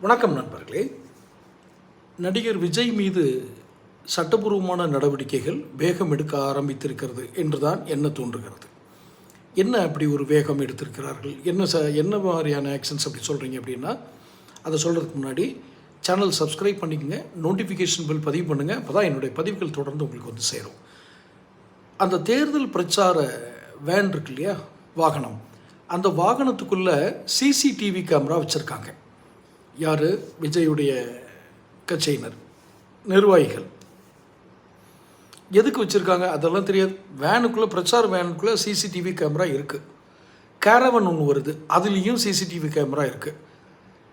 வணக்கம் நண்பர்களே. நடிகர் விஜய் மீது சட்டபூர்வமான நடவடிக்கைகள் வேகம் எடுக்க ஆரம்பித்திருக்கிறது என்றுதான் என்ன தோன்றுகிறது? என்ன அப்படி ஒரு வேகம் எடுத்திருக்கிறார்கள்? என்ன ச என்ன மாதிரியான ஆக்ஷன்ஸ் அப்படி சொல்கிறீங்க அப்படின்னா அதை சொல்கிறதுக்கு முன்னாடி சேனல் சப்ஸ்கிரைப் பண்ணிக்கங்க நோட்டிஃபிகேஷன் பில் பதிவு பண்ணுங்கள் அப்போ தான் என்னுடைய பதிவுகள் தொடர்ந்து உங்களுக்கு வந்து சேரும். அந்த தேர்தல் பிரச்சார வேன் இருக்கு இல்லையா? வாகனம். அந்த வாகனத்துக்குள்ளே சிசிடிவி கேமரா வச்சுருக்காங்க. யார்? விஜயுடைய கட்சியினர் நிர்வாகிகள். எதுக்கு வச்சுருக்காங்க? அதெல்லாம் தெரியாது. வேனுக்குள்ளே பிரச்சார வேனுக்குள்ளே சிசிடிவி கேமரா இருக்குது கேரவன் ஒன்று வருது. அதுலேயும் சிசிடிவி கேமரா இருக்குது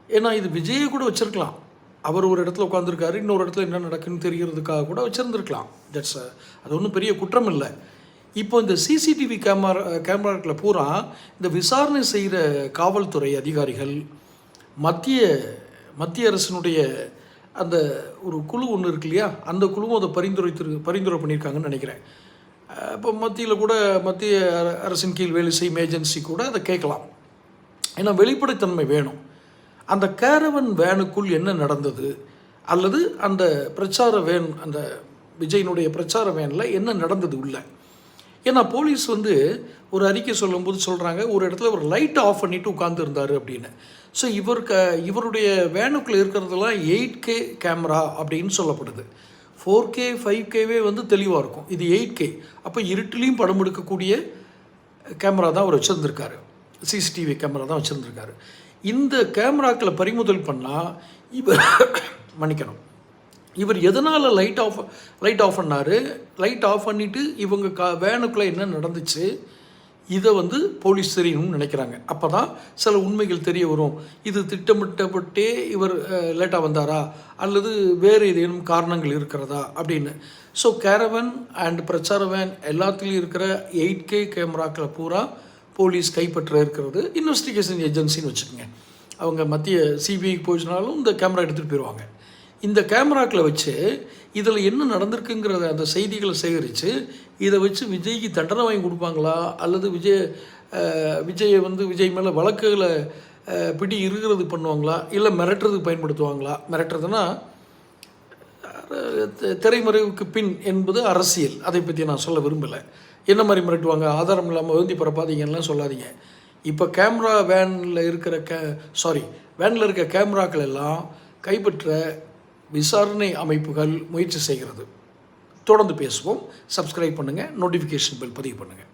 ஏன்னா இது விஜயை கூட வச்சுருக்கலாம். அவர் ஒரு இடத்துல உட்காந்துருக்காரு இன்னொரு இடத்துல என்ன நடக்குன்னு தெரியறதுக்காக கூட வச்சுருந்துருக்கலாம். தட்ஸ் அது ஒன்றும் பெரிய குற்றம் இல்லை. இப்போ இந்த சிசிடிவி கேமரா கேமராக்களை பூரா இந்த விசாரணை செய்கிற காவல்துறை அதிகாரிகள் மத்திய மத்திய அரசினுடைய அந்த ஒரு குழு ஒன்று இருக்கு இல்லையா? அந்த குழுவும் அதை பரிந்துரைத்து பரிந்துரை பண்ணியிருக்காங்கன்னு நினைக்கிறேன். இப்போ மத்தியில் கூட மத்திய அர- அரசின் கீழ் வேலை செய்யும் ஏஜென்சி கூட அதை கேட்கலாம். ஏன்னா வெளிப்படைத்தன்மை வேணும். அந்த கேரவன் வேனுக்குள் என்ன நடந்தது? அல்லது அந்த பிரச்சார வேன் அந்த விஜயினுடைய பிரச்சார வேனில் என்ன நடந்தது உள்ள? ஏன்னா போலீஸ் வந்து ஒரு அறிக்கை சொல்லும்போது சொல்கிறாங்க ஒரு இடத்துல ஒரு லைட்டை ஆஃப் பண்ணிட்டு உட்காந்துருந்தாரு அப்படின்னு. ஸோ இவர் க இவருடைய வேனுக்குள்ளே இருக்கிறதெல்லாம் எயிட் கே கேமரா அப்படின்னு சொல்லப்படுது. ஃபோர் கே ஃபைவ் கேவே வந்து தெளிவாக இருக்கும். இது எயிட் கே அப்போ இருட்டிலையும் படம் எடுக்கக்கூடிய கேமரா தான் அவர் வச்சுருந்துருக்காரு. சிசிடிவி கேமரா தான் வச்சுருந்துருக்காரு. இந்த கேமராக்களை பறிமுதல் பண்ணால் இவர் மன்னிக்கணும். இவர் எதனால் லைட் ஆஃப் லைட் ஆஃப் பண்ணார்? லைட் ஆஃப் பண்ணிவிட்டு இவங்க கா வேனுக்குள்ளே என்ன நடந்துச்சு? இதை வந்து போலீஸ் தெரியணும்னு நினைக்கிறாங்க. அப்போ தான் சில உண்மைகள் தெரிய வரும். இது திட்டமிட்டப்பட்டே இவர் லேட்டாக வந்தாரா? அல்லது வேறு ஏதேனும் காரணங்கள் இருக்கிறதா? அப்படின்னு. ஸோ கேரவன் அண்ட் பிரச்சார வேன் எல்லாத்துலேயும் இருக்கிற எயிட் கே கேமராக்களை பூரா போலீஸ் கைப்பற்ற இருக்கிறது. இன்வெஸ்டிகேஷன் ஏஜென்சின்னு வச்சுக்கோங்க. அவங்க மத்திய சிபிஐக்கு போயிடுச்சுனாலும் இந்த கேமரா எடுத்துகிட்டு போயிடுவாங்க இந்த கேமராக்களை வச்சு இதில் என்ன நடந்திருக்குங்கிறத அந்த செய்திகளை சேகரித்து இதை வச்சு விஜய்க்கு தண்டனை வாங்கி கொடுப்பாங்களா? அல்லது விஜய் விஜயை வந்து விஜய் மேலே வழக்குகளை பிடி இருக்கிறது பண்ணுவாங்களா? இல்லை மிரட்டுறதுக்கு பயன்படுத்துவாங்களா? மிரட்டுறதுன்னா திரைமறைவுக்கு பின் என்பது அரசியல். அதை பற்றி நான் சொல்ல விரும்பலை. என்ன மாதிரி மிரட்டுவாங்க? ஆதாரம் இல்லாமல் வேந்தி பரப்பாதீங்கலாம் சொல்லாதீங்க. இப்போ கேமரா வேனில் இருக்கிற கே சாரி வேனில் இருக்க கேமராக்கள் எல்லாம் கைப்பற்ற விசாரணை அமைப்புகள் முயற்சி செய்கிறது. தொடர்ந்து பேசுவோம். சப்ஸ்கிரைப் பண்ணுங்கள் நோட்டிஃபிகேஷன் பில் பதிவு பண்ணுங்கள்